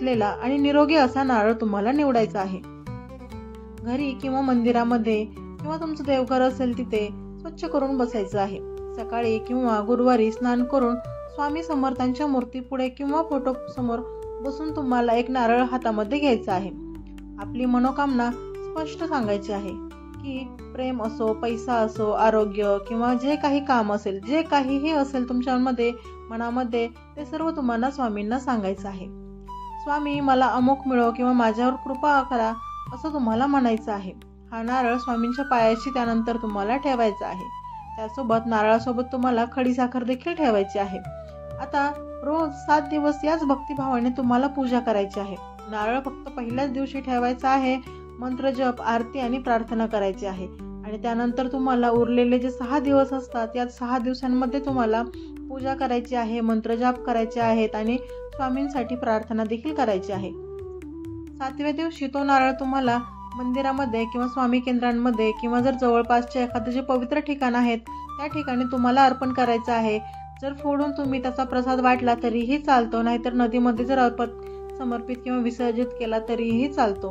असलेला आणि निरोगी असा नारळ तुम्हाला निवडायचा आहे. घरी किंवा मंदिरामध्ये किंवा तुमचं देवघर असेल तिथे स्वच्छ करून बसायचं आहे. सकाळी किंवा गुरुवारी स्नान करून स्वामी समर्थांच्या मूर्ती पुढे किंवा फोटो समोर बसून तुम्हाला एक नारळ हातामध्ये घ्यायचा आहे. आपली मनोकामना स्पष्ट सांगायची आहे की प्रेम असो पैसा असो आरोग्य किंवा जे काही काम असेल जे काहीही असेल तुमच्यामध्ये मनामध्ये ते सर्व तुम्हाला स्वामींना सांगायचं आहे. स्वामी मला अमुक मिळो किंवा माझ्यावर कृपा करा असं तुम्हाला म्हणायचं आहे. हा नारळ स्वामींच्या पायाशी त्यानंतर तुम्हाला ठेवायचा आहे. त्यासोबत नारळासोबत तुम्हाला खडीसाखर देखील ठेवायची आहे. आता रोज सात दिवस याच भक्तिभावाने तुम्हाला पूजा करायची आहे. नारळ फक्त पहिल्याच दिवशी ठेवायचा आहे मंत्र जप आरती आणि प्रार्थना करायची आहे. आणि त्यानंतर तुम्हाला उरलेले जे सहा दिवस असतात या सहा दिवसांमध्ये तुम्हाला पूजा करायची आहे मंत्रजाप करायचे आहेत आणि स्वामींसाठी प्रार्थना देखील करायची आहे. सातव्या दिवशी तो नारळ तुम्हाला मंदिरामध्ये किंवा स्वामी केंद्रांमध्ये किंवा जर जवळपासचे एखादं जे पवित्र ठिकाण आहेत त्या ठिकाणी तुम्हाला अर्पण करायचं आहे. जर फोडून तुम्ही त्याचा प्रसाद वाटला तरीही चालतो नाहीतर नदीमध्ये जर अर्पण समर्पित किंवा विसर्जित केला तरीही चालतो.